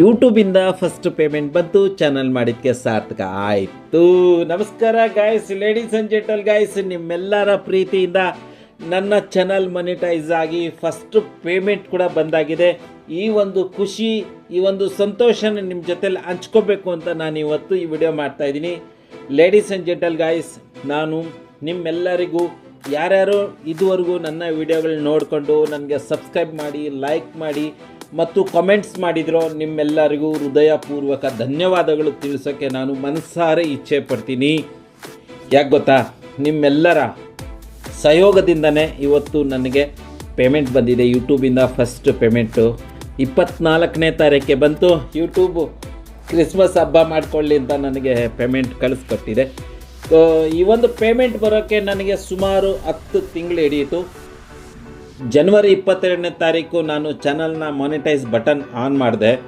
ಯೂಟ್ಯೂಬಿಂದ first payment ಬಂತು channel ಮಾಡಿದ್ದಕ್ಕೆ ಸಾರ್ಥಕ ಆಯಿತು. ನಮಸ್ಕಾರ guys ladies and gentle guys ನಿಮ್ಮೆಲ್ಲರ ಪ್ರೀತಿಯಿಂದ ನನ್ನ ಚಾನಲ್ ಮನಿಟೈಸ್ ಆಗಿ ಫಸ್ಟ್ ಪೇಮೆಂಟ್ ಕೂಡ ಬಂದಾಗಿದೆ. ಈ ಒಂದು ಖುಷಿ, ಈ ಒಂದು ಸಂತೋಷನ ನಿಮ್ಮ ಜೊತೆಲಿ ಹಂಚ್ಕೋಬೇಕು ಅಂತ ನಾನು ಇವತ್ತು ಈ ವಿಡಿಯೋ ಮಾಡ್ತಾ ಇದ್ದೀನಿ. ಲೇಡೀಸ್ ಆ್ಯಂಡ್ ಜೆಂಟಲ್ ಗಾಯ್ಸ್ ನಾನು ನಿಮ್ಮೆಲ್ಲರಿಗೂ, ಯಾರ್ಯಾರು ಇದುವರೆಗೂ ನನ್ನ ವಿಡಿಯೋಗಳು ನೋಡಿಕೊಂಡು ನನಗೆ ಸಬ್ಸ್ಕ್ರೈಬ್ ಮಾಡಿ ಲೈಕ್ ಮಾಡಿ ಮತ್ತು ಕಮೆಂಟ್ಸ್ ಮಾಡಿದ್ರೋ. ನಿಮ್ಮೆಲ್ಲರಿಗೂ ಹೃದಯಪೂರ್ವಕ ಧನ್ಯವಾದಗಳು ತಿಳಿಸೋಕ್ಕೆ ನಾನು ಮನಸ್ಸಾರೆ ಇಚ್ಛೆ ಪಡ್ತೀನಿ. ಯಾಕೆ ಗೊತ್ತಾ? ನಿಮ್ಮೆಲ್ಲರ ಸಹಯೋಗದಿಂದನೇ ಇವತ್ತು ನನಗೆ ಪೇಮೆಂಟ್ ಬಂದಿದೆ. ಯೂಟ್ಯೂಬಿಂದ ಫಸ್ಟ್ ಪೇಮೆಂಟು ಇಪ್ಪತ್ನಾಲ್ಕನೇ ತಾರೀಕಿಗೆ ಬಂತು. ಯೂಟ್ಯೂಬು ಕ್ರಿಸ್ಮಸ್ ಹಬ್ಬ ಮಾಡ್ಕೊಳ್ಳಿ ಅಂತ ನನಗೆ ಪೇಮೆಂಟ್ ಕಳಿಸ್ಕೊಟ್ಟಿದೆ. ಈ ಒಂದು ಪೇಮೆಂಟ್ ಬರೋಕ್ಕೆ ನನಗೆ ಸುಮಾರು ಹತ್ತು ತಿಂಗಳು ಹಿಡಿಯಿತು. ಜನವರಿ ಇಪ್ಪತ್ತೆರಡನೇ ತಾರೀಕು ನಾನು ಚಾನಲ್ನ ಮಾನಿಟೈಸ್ ಬಟನ್ ಆನ್ ಮಾಡಿದೆ.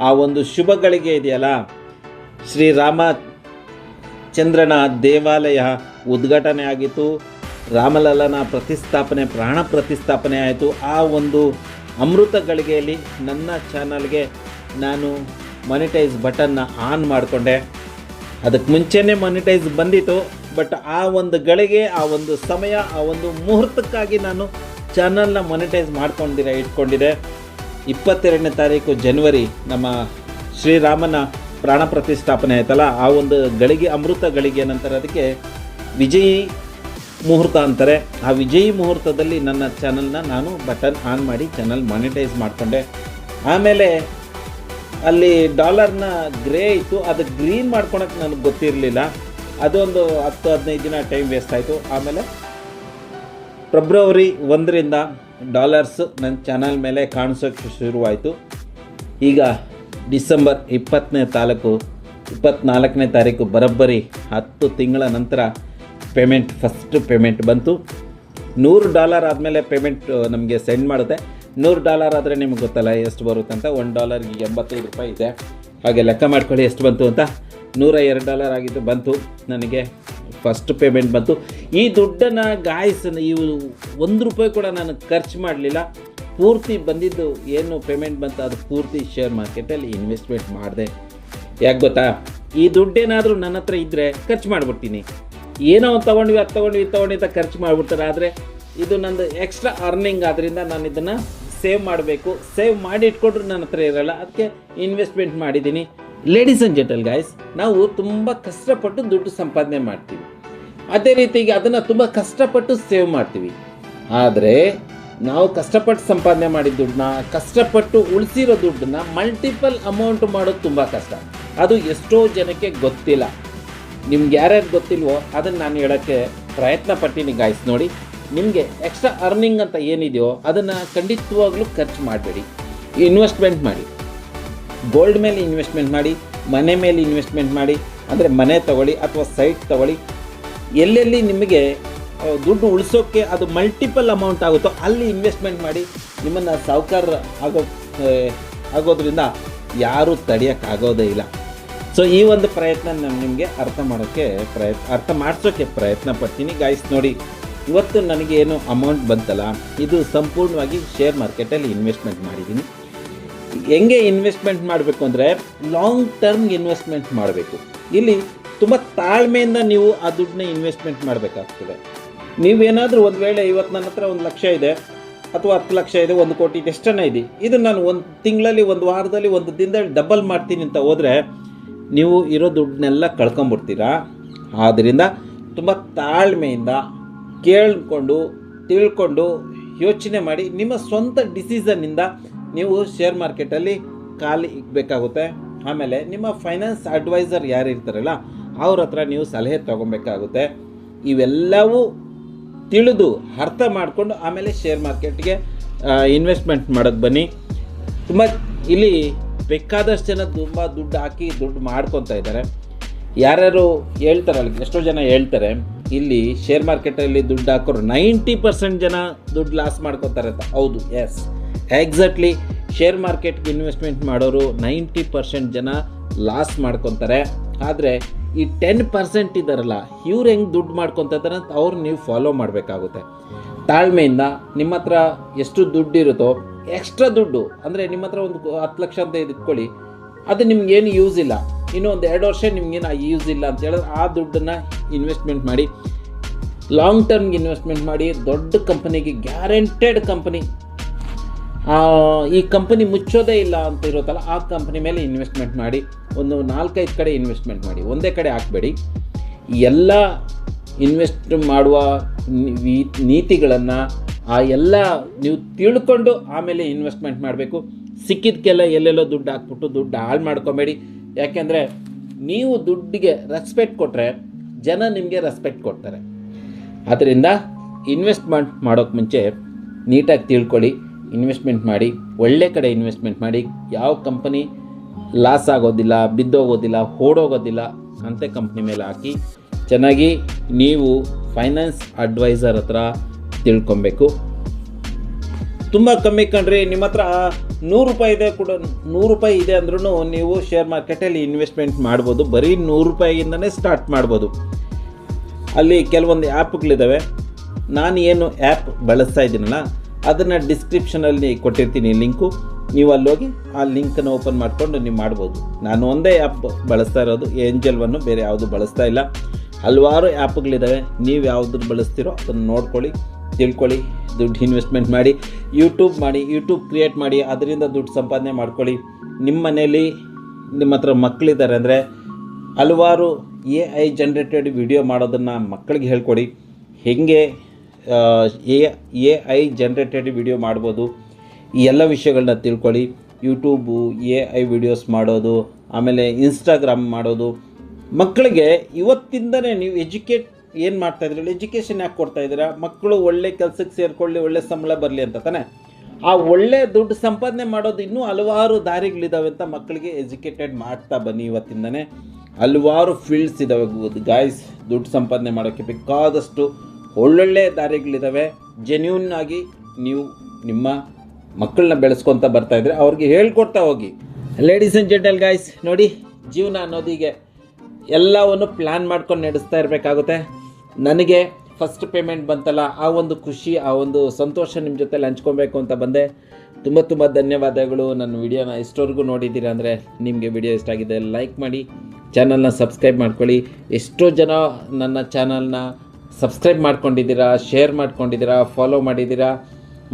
ಆ ಒಂದು ಶುಭ ಗಳಿಗೆ ಇದೆಯಲ್ಲ? ಶ್ರೀರಾಮ ಚಂದ್ರನ ದೇವಾಲಯ ಉದ್ಘಾಟನೆ ಆಗಿತ್ತು. ರಾಮಲಲ್ಲನ ಪ್ರತಿಷ್ಠಾಪನೆ, ಪ್ರಾಣ ಪ್ರತಿಷ್ಠಾಪನೆ ಆಯಿತು. ಆ ಒಂದು ಅಮೃತ ಗಳಿಗೆಯಲ್ಲಿ ನನ್ನ ಚಾನಲ್ಗೆ ನಾನು ಮಾನಿಟೈಸ್ ಬಟನ್ನ ಆನ್ ಮಾಡಿಕೊಂಡೆ. ಅದಕ್ಕೆ ಮುಂಚೆನೇ ಮಾನಿಟೈಸ್ ಬಂದಿತ್ತು. ಬಟ್ ಆ ಒಂದು ಗಳಿಗೆ, ಆ ಒಂದು ಸಮಯ, ಆ ಒಂದು ಮುಹೂರ್ತಕ್ಕಾಗಿ ನಾನು ಚಾನಲ್ನ ಮೊನಿಟೈಸ್ ಮಾಡ್ಕೊಂಡಿರ ಇಟ್ಕೊಂಡಿದೆ. ಇಪ್ಪತ್ತೆರಡನೇ ತಾರೀಕು ಜನವರಿ ನಮ್ಮ ಶ್ರೀರಾಮನ ಪ್ರಾಣ ಪ್ರತಿಷ್ಠಾಪನೆ ಆಯ್ತಲ್ಲ, ಆ ಒಂದು ಗಳಿಗೆ, ಅಮೃತ ಗಳಿಗೆ ನಂತರ ಅದಕ್ಕೆ ವಿಜಯಿ ಮುಹೂರ್ತ ಅಂತಾರೆ. ಆ ವಿಜಯಿ ಮುಹೂರ್ತದಲ್ಲಿ ನನ್ನ ಚಾನಲ್ನ ನಾನು ಬಟನ್ ಆನ್ ಮಾಡಿ ಚಾನಲ್ ಮಾನಿಟೈಸ್ ಮಾಡಿಕೊಂಡೆ. ಆಮೇಲೆ ಅಲ್ಲಿ ಡಾಲರ್ನ ಗ್ರೇ ಇತ್ತು ಅದು ಗ್ರೀನ್ ಮಾಡ್ಕೊಳಕ್ಕೆ ನನಗೆ ಗೊತ್ತಿರಲಿಲ್ಲ. ಅದೊಂದು ಹತ್ತು, ಹದಿನೈದು ದಿನ ಟೈಮ್ ವೇಸ್ಟ್ ಆಯಿತು. ಆಮೇಲೆ ಫೆಬ್ರವರಿ ಒಂದರಿಂದ ಡಾಲರ್ಸ್ ನನ್ನ ಚಾನಲ್ ಮೇಲೆ ಕಾಣಿಸೋಕ್ಕೆ ಶುರುವಾಯಿತು. ಈಗ ಡಿಸೆಂಬರ್ ಇಪ್ಪತ್ತನೇ ತಾಲೂಕು, ಇಪ್ಪತ್ನಾಲ್ಕನೇ ತಾರೀಕು ಬರೋಬ್ಬರಿ ಹತ್ತು ತಿಂಗಳ ನಂತರ ಪೇಮೆಂಟ್, ಫಸ್ಟ್ ಪೇಮೆಂಟ್ ಬಂತು. ನೂರು ಡಾಲರ್ ಆದಮೇಲೆ ಪೇಮೆಂಟ್ ನಮಗೆ ಸೆಂಡ್ ಮಾಡುತ್ತೆ. ನೂರು ಡಾಲರ್ ಆದರೆ ನಿಮ್ಗೆ ಗೊತ್ತಲ್ಲ ಎಷ್ಟು ಬರುತ್ತೆ ಅಂತ. ಒಂದು ಡಾಲರ್ಗೆ ಎಂಬತ್ತೈದು ರೂಪಾಯಿ ಇದೆ. ಹಾಗೆ ಲೆಕ್ಕ ಮಾಡ್ಕೊಳ್ಳಿ ಎಷ್ಟು ಬಂತು ಅಂತ. ನೂರ ಎರಡು ಡಾಲರ್ ಆಗಿದ್ದು ಬಂತು. ನನಗೆ ಫಸ್ಟ್ ಪೇಮೆಂಟ್ ಬಂತು. ಈ ದುಡ್ಡನ್ನು ಗಾಯ್ಸ್ ಇವು ಒಂದು ರೂಪಾಯಿ ಕೂಡ ನಾನು ಖರ್ಚು ಮಾಡಲಿಲ್ಲ. ಪೂರ್ತಿ ಬಂದಿದ್ದು ಏನು ಪೇಮೆಂಟ್ ಬಂತು, ಅದು ಪೂರ್ತಿ ಶೇರ್ ಮಾರ್ಕೆಟಲ್ಲಿ ಇನ್ವೆಸ್ಟ್ಮೆಂಟ್ ಮಾಡಿದೆ. ಯಾಕೆ ಗೊತ್ತಾ? ಈ ದುಡ್ಡೇನಾದರೂ ನನ್ನ ಹತ್ರ ಇದ್ದರೆ ಖರ್ಚು ಮಾಡಿಬಿಡ್ತೀನಿ. ಏನೋ ತೊಗೊಂಡ್ವಿ, ಅದು ತೊಗೊಂಡ್ವಿ, ಇದು ಅಂತ ಖರ್ಚು ಮಾಡಿಬಿಡ್ತಾರೆ. ಆದರೆ ಇದು ನಂದು ಎಕ್ಸ್ಟ್ರಾ ಅರ್ನಿಂಗ್ ಆದ್ದರಿಂದ ನಾನು ಇದನ್ನು ಸೇವ್ ಮಾಡಬೇಕು. ಸೇವ್ ಮಾಡಿ ಇಟ್ಕೊಂಡ್ರು ನನ್ನ ಹತ್ರ ಇರಲ್ಲ. ಅದಕ್ಕೆ ಇನ್ವೆಸ್ಟ್ಮೆಂಟ್ ಮಾಡಿದ್ದೀನಿ. ಲೇಡೀಸ್ ಆ್ಯಂಡ್ ಜೆಂಟಲ್ ಗಾಯ್ಸ್ ನಾವು ತುಂಬ ಕಷ್ಟಪಟ್ಟು ದುಡ್ಡು ಸಂಪಾದನೆ ಮಾಡ್ತೀವಿ. ಅದೇ ರೀತಿಗೆ ಅದನ್ನು ತುಂಬ ಕಷ್ಟಪಟ್ಟು ಸೇವ್ ಮಾಡ್ತೀವಿ. ಆದರೆ ನಾವು ಕಷ್ಟಪಟ್ಟು ಸಂಪಾದನೆ ಮಾಡಿದ ದುಡ್ಡನ್ನ, ಕಷ್ಟಪಟ್ಟು ಉಳಿಸಿರೋ ದುಡ್ಡನ್ನ ಮಲ್ಟಿಪಲ್ ಅಮೌಂಟ್ ಮಾಡೋದು ತುಂಬ ಕಷ್ಟ. ಅದು ಎಷ್ಟೋ ಜನಕ್ಕೆ ಗೊತ್ತಿಲ್ಲ. ನಿಮ್ಗೆ ಯಾರ್ಯಾರು ಗೊತ್ತಿಲ್ವೋ ಅದನ್ನು ನಾನು ಹೇಳೋಕ್ಕೆ ಪ್ರಯತ್ನ ಪಟ್ಟಿನಿ ಗಾಯ್ಸ್ ನೋಡಿ. ನಿಮಗೆ ಎಕ್ಸ್ಟ್ರಾ ಅರ್ನಿಂಗ್ ಅಂತ ಏನಿದೆಯೋ ಅದನ್ನು ಖಂಡಿತವಾಗ್ಲೂ ಖರ್ಚು ಮಾಡಬೇಡಿ. ಇನ್ವೆಸ್ಟ್ಮೆಂಟ್ ಮಾಡಿ. ಗೋಲ್ಡ್ ಮೇಲೆ ಇನ್ವೆಸ್ಟ್ಮೆಂಟ್ ಮಾಡಿ, ಮನೆ ಮೇಲೆ ಇನ್ವೆಸ್ಟ್ಮೆಂಟ್ ಮಾಡಿ, ಅಂದರೆ ಮನೆ ತಗೊಳ್ಳಿ ಅಥವಾ ಸೈಟ್ ತಗೊಳ್ಳಿ ಎಲ್ಲೆಲ್ಲಿ ನಿಮಗೆ ದುಡ್ಡು ಉಳಿಸೋಕ್ಕೆ ಅದು ಮಲ್ಟಿಪಲ್ ಅಮೌಂಟ್ ಆಗುತ್ತೋ ಅಲ್ಲಿ ಇನ್ವೆಸ್ಟ್ಮೆಂಟ್ ಮಾಡಿ ನಿಮ್ಮನ್ನು ಸಾಹುಕಾರ ಆಗೋ ಆಗೋದ್ರಿಂದ ಯಾರೂ ತಡೆಯೋಕ್ಕಾಗೋದೇ ಇಲ್ಲ. ಸೊ ಈ ಒಂದು ಪ್ರಯತ್ನ ನಾನು ನಿಮಗೆ ಅರ್ಥ ಮಾಡೋಕ್ಕೆ ಪ್ರಯತ್ನ, ಅರ್ಥ ಮಾಡಿಸೋಕ್ಕೆ ಪ್ರಯತ್ನ ಪಡ್ತೀನಿ. ಗಾಯ್ಸ್ ನೋಡಿ, ಇವತ್ತು ನನಗೆ ಏನು ಅಮೌಂಟ್ ಬಂತಲ್ಲ, ಇದು ಸಂಪೂರ್ಣವಾಗಿ ಶೇರ್ ಮಾರ್ಕೆಟಲ್ಲಿ ಇನ್ವೆಸ್ಟ್ಮೆಂಟ್ ಮಾಡಿದ್ದೀನಿ. ಹೆಂಗೆ ಇನ್ವೆಸ್ಟ್ಮೆಂಟ್ ಮಾಡಬೇಕು ಅಂದರೆ ಲಾಂಗ್ ಟರ್ಮ್ ಇನ್ವೆಸ್ಟ್ಮೆಂಟ್ ಮಾಡಬೇಕು. ಇಲ್ಲಿ ತುಂಬ ತಾಳ್ಮೆಯಿಂದ ನೀವು ಆ ದುಡ್ಡನ್ನ ಇನ್ವೆಸ್ಟ್ಮೆಂಟ್ ಮಾಡಬೇಕಾಗ್ತದೆ. ನೀವೇನಾದರೂ ಒಂದು ವೇಳೆ ಇವತ್ತು ನನ್ನ ಹತ್ರ ಒಂದು ಲಕ್ಷ ಇದೆ, ಅಥವಾ ಹತ್ತು ಲಕ್ಷ ಇದೆ, ಒಂದು ಕೋಟಿ ಇದೆ, ಎಷ್ಟನ್ನ ಇದೆ ಇದು ನಾನು ಒಂದು ತಿಂಗಳಲ್ಲಿ, ಒಂದು ವಾರದಲ್ಲಿ, ಒಂದು ದಿನದಲ್ಲಿ ಡಬಲ್ ಮಾಡ್ತೀನಿ ಅಂತ ಹೋದರೆ ನೀವು ಇರೋ ದುಡ್ಡನ್ನೆಲ್ಲ ಕಳ್ಕೊಂಬಿಡ್ತೀರಾ? ಆದ್ದರಿಂದ ತುಂಬ ತಾಳ್ಮೆಯಿಂದ ಕೇಳಿಕೊಂಡು, ತಿಳ್ಕೊಂಡು ಯೋಚನೆ ಮಾಡಿ, ನಿಮ್ಮ ಸ್ವಂತ ಡಿಸಿಷನ್ನಿಂದ ನೀವು ಶೇರ್ ಮಾರ್ಕೆಟಲ್ಲಿ ಖಾಲಿ ಇಕ್ಬೇಕಾಗುತ್ತೆ. ಆಮೇಲೆ ನಿಮ್ಮ ಫೈನಾನ್ಸ್ ಅಡ್ವೈಸರ್ ಯಾರು ಇರ್ತಾರಲ್ಲ ಅವ್ರ ಹತ್ರ ನೀವು ಸಲಹೆ ತೊಗೊಬೇಕಾಗುತ್ತೆ. ಇವೆಲ್ಲವೂ ತಿಳಿದು ಅರ್ಥ ಮಾಡಿಕೊಂಡು ಆಮೇಲೆ ಶೇರ್ ಮಾರ್ಕೆಟ್ಗೆ ಇನ್ವೆಸ್ಟ್ಮೆಂಟ್ ಮಾಡೋಕ್ಕೆ ಬನ್ನಿ. ತುಂಬ ಇಲ್ಲಿ ಬೇಕಾದಷ್ಟು ಜನ ತುಂಬ ದುಡ್ಡು ಹಾಕಿ ದುಡ್ಡು ಮಾಡ್ಕೊತಾ ಇದ್ದಾರೆ. ಯಾರ್ಯಾರು ಹೇಳ್ತಾರಲ್ಲ, ಎಷ್ಟೋ ಜನ ಹೇಳ್ತಾರೆ, ಇಲ್ಲಿ ಶೇರ್ ಮಾರ್ಕೆಟಲ್ಲಿ ದುಡ್ಡು ಹಾಕೋರು ನೈಂಟಿ ಪರ್ಸೆಂಟ್ ಜನ ದುಡ್ಡು ಲಾಸ್ ಮಾಡ್ಕೊತಾರೆ ಅಂತ. ಹೌದು ಎಸ್ ಎಕ್ಸಾಕ್ಟ್ಲಿ ಶೇರ್ ಮಾರ್ಕೆಟ್ಗೆ ಇನ್ವೆಸ್ಟ್ಮೆಂಟ್ ಮಾಡೋರು ನೈಂಟಿ ಪರ್ಸೆಂಟ್ ಜನ ಲಾಸ್ ಮಾಡ್ಕೊತಾರೆ. ಆದರೆ ಈ ಟೆನ್ ಪರ್ಸೆಂಟ್ ಇದ್ದಾರಲ್ಲ, ಇವ್ರು ಹೆಂಗೆ ದುಡ್ಡು ಮಾಡ್ಕೊತಿದ್ದಾರೆ ಅಂತ ಅವ್ರು ನೀವು ಫಾಲೋ ಮಾಡಬೇಕಾಗುತ್ತೆ. ತಾಳ್ಮೆಯಿಂದ ನಿಮ್ಮ ಹತ್ರ ಎಷ್ಟು ದುಡ್ಡು ಇರುತ್ತೋ ಎಕ್ಸ್ಟ್ರಾ ದುಡ್ಡು, ಅಂದರೆ ನಿಮ್ಮ ಹತ್ರ ಒಂದು ಹತ್ತು ಲಕ್ಷ ಅಂತ ಇಟ್ಕೊಳ್ಳಿ ಅದು ನಿಮ್ಗೇನು ಯೂಸ್ ಇಲ್ಲ. ಇನ್ನೂ ಒಂದು ಎರಡು ವರ್ಷ ನಿಮ್ಗೇನು ಯೂಸ್ ಇಲ್ಲ ಅಂತ ಹೇಳಿದ್ರೆ ಆ ದುಡ್ಡನ್ನು ಇನ್ವೆಸ್ಟ್ಮೆಂಟ್ ಮಾಡಿ ಲಾಂಗ್ ಟರ್ಮ್ಗೆ ಇನ್ವೆಸ್ಟ್ಮೆಂಟ್ ಮಾಡಿ, ದೊಡ್ಡ ಕಂಪನಿಗೆ ಗ್ಯಾರಂಟೆಡ್ ಕಂಪನಿ ಈ ಕಂಪನಿ ಮುಚ್ಚೋದೇ ಇಲ್ಲ ಅಂತ ಇರುತ್ತಲ್ಲ, ಆ ಕಂಪನಿ ಮೇಲೆ ಇನ್ವೆಸ್ಟ್ಮೆಂಟ್ ಮಾಡಿ, ಒಂದು ನಾಲ್ಕೈದು ಕಡೆ ಇನ್ವೆಸ್ಟ್ಮೆಂಟ್ ಮಾಡಿ, ಒಂದೇ ಕಡೆ ಹಾಕಬೇಡಿ. ಎಲ್ಲ ಇನ್ವೆಸ್ಟ್ ಮಾಡುವ ನೀತಿಗಳನ್ನು ಆ ಎಲ್ಲ ನೀವು ತಿಳ್ಕೊಂಡು ಆಮೇಲೆ ಇನ್ವೆಸ್ಟ್ಮೆಂಟ್ ಮಾಡಬೇಕು. ಸಿಕ್ಕಿದ್ದಕ್ಕೆಲ್ಲ ಎಲ್ಲೆಲ್ಲೋ ದುಡ್ಡು ಹಾಕ್ಬಿಟ್ಟು ದುಡ್ಡು ಹಾಳು ಮಾಡ್ಕೊಬೇಡಿ. ಯಾಕೆಂದರೆ ನೀವು ದುಡ್ಡಿಗೆ ರೆಸ್ಪೆಕ್ಟ್ ಕೊಟ್ಟರೆ ಜನ ನಿಮಗೆ ರೆಸ್ಪೆಕ್ಟ್ ಕೊಡ್ತಾರೆ. ಆದ್ದರಿಂದ ಇನ್ವೆಸ್ಟ್ಮೆಂಟ್ ಮಾಡೋಕ್ಕೆ ಮುಂಚೆ ನೀಟಾಗಿ ತಿಳ್ಕೊಳ್ಳಿ. ಇನ್ವೆಸ್ಟ್ಮೆಂಟ್ ಮಾಡಿ, ಒಳ್ಳೆ ಕಡೆ ಇನ್ವೆಸ್ಟ್ಮೆಂಟ್ ಮಾಡಿ, ಯಾವ ಕಂಪನಿ ಲಾಸ್ ಆಗೋದಿಲ್ಲ, ಬಿದ್ದೋಗೋದಿಲ್ಲ, ಓಡೋಗೋದಿಲ್ಲ ಅಂತ ಕಂಪ್ನಿ ಮೇಲೆ ಹಾಕಿ, ಚೆನ್ನಾಗಿ ನೀವು ಫೈನಾನ್ಸ್ ಅಡ್ವೈಸರ್ ಹತ್ರ ತಿಳ್ಕೊಬೇಕು. ತುಂಬ ಕಮ್ಮಿ ಕಣ್ರಿ ನಿಮ್ಮ ಹತ್ರ ನೂರು ರೂಪಾಯಿ ಇದೆ ಕೂಡ, ನೂರು ರೂಪಾಯಿ ಇದೆ ಅಂದ್ರೂ ನೀವು ಶೇರ್ ಮಾರ್ಕೆಟಲ್ಲಿ ಇನ್ವೆಸ್ಟ್ಮೆಂಟ್ ಮಾಡ್ಬೋದು, ಬರೀ ನೂರು ರೂಪಾಯಿಯಿಂದನೇ ಸ್ಟಾರ್ಟ್ ಮಾಡ್ಬೋದು. ಅಲ್ಲಿ ಕೆಲವೊಂದು ಆ್ಯಪ್ಗಳಿದ್ದಾವೆ ನಾನು ಏನು ಆ್ಯಪ್ ಬಳಸ್ತಾ ಇದ್ದೀನಲ್ಲ ಅದನ್ನು ಡಿಸ್ಕ್ರಿಪ್ಷನಲ್ಲಿ ಕೊಟ್ಟಿರ್ತೀನಿ ಲಿಂಕು ನೀವು ಅಲ್ಲೋಗಿ ಆ ಲಿಂಕನ್ನು ಓಪನ್ ಮಾಡಿಕೊಂಡು ನೀವು ಮಾಡ್ಬೋದು. ನಾನು ಒಂದೇ ಆ್ಯಪ್ ಬಳಸ್ತಾ ಇರೋದು ಏಂಜಲ್ವನ್ನು ಬೇರೆ ಯಾವುದು ಬಳಸ್ತಾ ಇಲ್ಲ. ಹಲವಾರು ಆ್ಯಪ್ಗಳಿದ್ದಾವೆ ನೀವು ಯಾವ್ದು ಬಳಸ್ತೀರೋ ಅದನ್ನು ನೋಡ್ಕೊಳ್ಳಿ, ತಿಳ್ಕೊಳ್ಳಿ, ದುಡ್ಡು ಇನ್ವೆಸ್ಟ್ಮೆಂಟ್ ಮಾಡಿ ಯೂಟ್ಯೂಬ್ ಮಾಡಿ ಯೂಟ್ಯೂಬ್ ಕ್ರಿಯೇಟ್ ಮಾಡಿ, ಅದರಿಂದ ದುಡ್ಡು ಸಂಪಾದನೆ ಮಾಡ್ಕೊಳ್ಳಿ. ನಿಮ್ಮ ಮನೇಲಿ ನಿಮ್ಮ ಹತ್ರ ಮಕ್ಕಳಿದ್ದಾರೆ ಅಂದರೆ ಹಲವಾರು ಎ ಐ ಜನ್ರೇಟೆಡ್ ವಿಡಿಯೋ ಮಾಡೋದನ್ನು ಮಕ್ಕಳಿಗೆ ಹೇಳ್ಕೊಡಿ. ಹೇಗೆ a A I generated video ಮಾಡ್ಬೋದು. ಈ ಎಲ್ಲ ವಿಷಯಗಳನ್ನ ತಿಳ್ಕೊಳ್ಳಿ. ಯೂಟ್ಯೂಬು ಎ ಐ ವಿಡಿಯೋಸ್ ಮಾಡೋದು, ಆಮೇಲೆ ಇನ್ಸ್ಟಾಗ್ರಾಮ್ ಮಾಡೋದು. ಮಕ್ಕಳಿಗೆ ಇವತ್ತಿಂದನೇ ನೀವು ಎಜುಕೇಟ್ ಏನು ಮಾಡ್ತಾ ಇದ್ರಲ್ಲ ಎಜುಕೇಷನ್ ಯಾಕೆ ಕೊಡ್ತಾ ಇದ್ದೀರಾ? ಮಕ್ಕಳು ಒಳ್ಳೆ ಕೆಲಸಕ್ಕೆ ಸೇರಿಕೊಳ್ಳಿ, ಒಳ್ಳೆ ಸಂಬಳ ಬರಲಿ ಅಂತ ತಾನೆ? ಆ ಒಳ್ಳೆ ದುಡ್ಡು ಸಂಪಾದನೆ ಮಾಡೋದು ಇನ್ನೂ ಹಲವಾರು ದಾರಿಗಳಿದ್ದಾವೆ ಅಂತ ಮಕ್ಕಳಿಗೆ ಎಜುಕೇಟೆಡ್ ಮಾಡ್ತಾ ಬನ್ನಿ ಇವತ್ತಿಂದನೇ. ಹಲವಾರು ಫೀಲ್ಡ್ಸ್ ಇದ್ದಾವೆ ಗಾಯ್ಸ್ ದುಡ್ಡು ಸಂಪಾದನೆ ಮಾಡೋಕ್ಕೆ ಬೇಕಾದಷ್ಟು ಒಳ್ಳೊಳ್ಳೆ ದಾರಿಗಳಿದ್ದಾವೆ. ಜೆನ್ಯೂನ್ ಆಗಿ ನೀವು ನಿಮ್ಮ ಮಕ್ಕಳನ್ನ ಬೆಳೆಸ್ಕೊತ ಬರ್ತಾ ಇದ್ರೆ ಅವ್ರಿಗೆ ಹೇಳ್ಕೊಡ್ತಾ ಹೋಗಿ. ಲೇಡೀಸ್ ಆ್ಯಂಡ್ ಜೆಂಟಲ್ ಗಾಯ್ಸ್ ನೋಡಿ ಜೀವನ ಅನ್ನೋದಿಗೆ ಎಲ್ಲವನ್ನು ಪ್ಲ್ಯಾನ್ ಮಾಡ್ಕೊಂಡು ನಡೆಸ್ತಾ ಇರಬೇಕಾಗುತ್ತೆ. ನನಗೆ ಫಸ್ಟ್ ಪೇಮೆಂಟ್ ಬಂತಲ್ಲ, ಆ ಒಂದು ಖುಷಿ, ಆ ಒಂದು ಸಂತೋಷ ನಿಮ್ಮ ಜೊತೆಲಿ ಹಂಚ್ಕೊಬೇಕು ಅಂತ ಬಂದೆ. ತುಂಬ ತುಂಬ ಧನ್ಯವಾದಗಳು. ನನ್ನ ವಿಡಿಯೋನ ಎಷ್ಟೋರ್ಗು ನೋಡಿದ್ದೀರಾ ಅಂದರೆ ನಿಮಗೆ ವಿಡಿಯೋ ಇಷ್ಟ ಆಗಿದೆ ಲೈಕ್ ಮಾಡಿ. ಚಾನಲ್ನ ಸಬ್ಸ್ಕ್ರೈಬ್ ಮಾಡ್ಕೊಳ್ಳಿ. ಎಷ್ಟೋ ಜನ ನನ್ನ ಚಾನಲ್ನ ಸಬ್ಸ್ಕ್ರೈಬ್ ಮಾಡ್ಕೊಂಡಿದ್ದೀರಾ ಶೇರ್ ಮಾಡ್ಕೊಂಡಿದ್ದೀರಾ ಫಾಲೋ ಮಾಡಿದ್ದೀರಾ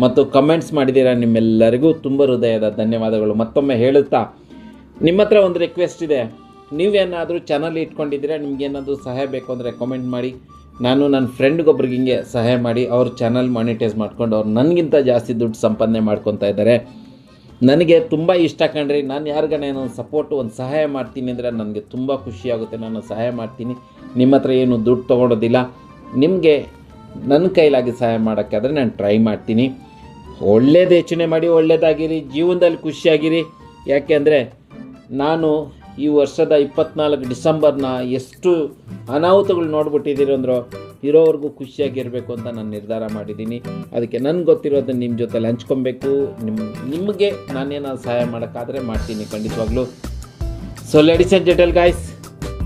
ಮತ್ತು ಕಮೆಂಟ್ಸ್ ಮಾಡಿದ್ದೀರಾ ನಿಮ್ಮೆಲ್ಲರಿಗೂ ತುಂಬ ಹೃದಯದ ಧನ್ಯವಾದಗಳು. ಮತ್ತೊಮ್ಮೆ ಹೇಳುತ್ತಾ, ನಿಮ್ಮ ಹತ್ರ ಒಂದು ರಿಕ್ವೆಸ್ಟ್ ಇದೆ. ನೀವೇನಾದರೂ ಚಾನಲ್ ಇಟ್ಕೊಂಡಿದ್ದೀರಾ ನಿಮಗೇನಾದರೂ ಸಹಾಯ ಬೇಕು ಅಂದರೆ ಕಮೆಂಟ್ ಮಾಡಿ. ನಾನು ನನ್ನ ಫ್ರೆಂಡ್ಗೊಬ್ರಿಗೆ ಹಿಂಗೆ ಸಹಾಯ ಮಾಡಿ, ಅವ್ರ ಚಾನಲ್ ಮಾನಿಟೈಸ್ ಮಾಡ್ಕೊಂಡು ಅವ್ರು ನನಗಿಂತ ಜಾಸ್ತಿ ದುಡ್ಡು ಸಂಪಾದನೆ ಮಾಡ್ಕೊತಾ ಇದ್ದಾರೆ. ನನಗೆ ತುಂಬ ಇಷ್ಟ ಕಣ್ರಿ, ನಾನು ಯಾರಿಗಾನ ಏನೋ ಸಪೋರ್ಟು ಒಂದು ಸಹಾಯ ಮಾಡ್ತೀನಿ ಅಂದರೆ ನನಗೆ ತುಂಬ ಖುಷಿಯಾಗುತ್ತೆ ನಾನು ಸಹಾಯ ಮಾಡ್ತೀನಿ. ನಿಮ್ಮ ಹತ್ರ ಏನು ದುಡ್ಡು ತೊಗೊಳೋದಿಲ್ಲ ನಿಮಗೆ ನನ್ನ ಕೈಲಾಗಿ ಸಹಾಯ ಮಾಡೋಕ್ಕಾದರೆ ನಾನು ಟ್ರೈ ಮಾಡ್ತೀನಿ. ಒಳ್ಳೇದು ಯೋಚನೆ ಮಾಡಿ, ಒಳ್ಳೇದಾಗಿರಿ, ಜೀವನದಲ್ಲಿ ಖುಷಿಯಾಗಿರಿ. ಯಾಕೆಂದರೆ ನಾನು ಈ ವರ್ಷದ ಇಪ್ಪತ್ನಾಲ್ಕು ಡಿಸೆಂಬರ್ನ ಎಷ್ಟು ಅನಾಹುತಗಳು ನೋಡ್ಬಿಟ್ಟಿದ್ದೀರಿ ಅಂದ್ರೋ, ಇರೋವರೆಗೂ ಖುಷಿಯಾಗಿರಬೇಕು ಅಂತ ನಾನು ನಿರ್ಧಾರ ಮಾಡಿದ್ದೀನಿ. ಅದಕ್ಕೆ ನನಗೆ ಗೊತ್ತಿರೋದನ್ನ ನಿಮ್ಮ ಜೊತೆಲಿ ಹಂಚ್ಕೊಬೇಕು. ನಿಮ್ಮ ನಿಮಗೆ ನಾನೇನಾದ್ರು ಸಹಾಯ ಮಾಡೋಕ್ಕಾದರೆ ಮಾಡ್ತೀನಿ ಖಂಡಿತವಾಗ್ಲೂ. So ladies and gentle guys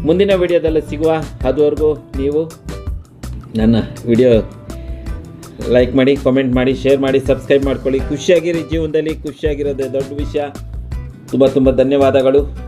ಮುಂದಿನ ವಿಡಿಯೋದಲ್ಲಿ ಸಿಗುವ ಅದುವರೆಗೂ ನೀವು ನನ್ನ ವಿಡಿಯೋ ಲೈಕ್ ಮಾಡಿ ಕಾಮೆಂಟ್ ಮಾಡಿ ಶೇರ್ ಮಾಡಿ ಸಬ್ಸ್ಕ್ರೈಬ್ ಮಾಡ್ಕೊಳ್ಳಿ. ಖುಷಿಯಾಗಿರಿ ಜೀವನದಲ್ಲಿ, ಖುಷಿಯಾಗಿರೋದೇ ದೊಡ್ಡ ವಿಷಯ. ತುಂಬ ತುಂಬ ಧನ್ಯವಾದಗಳು.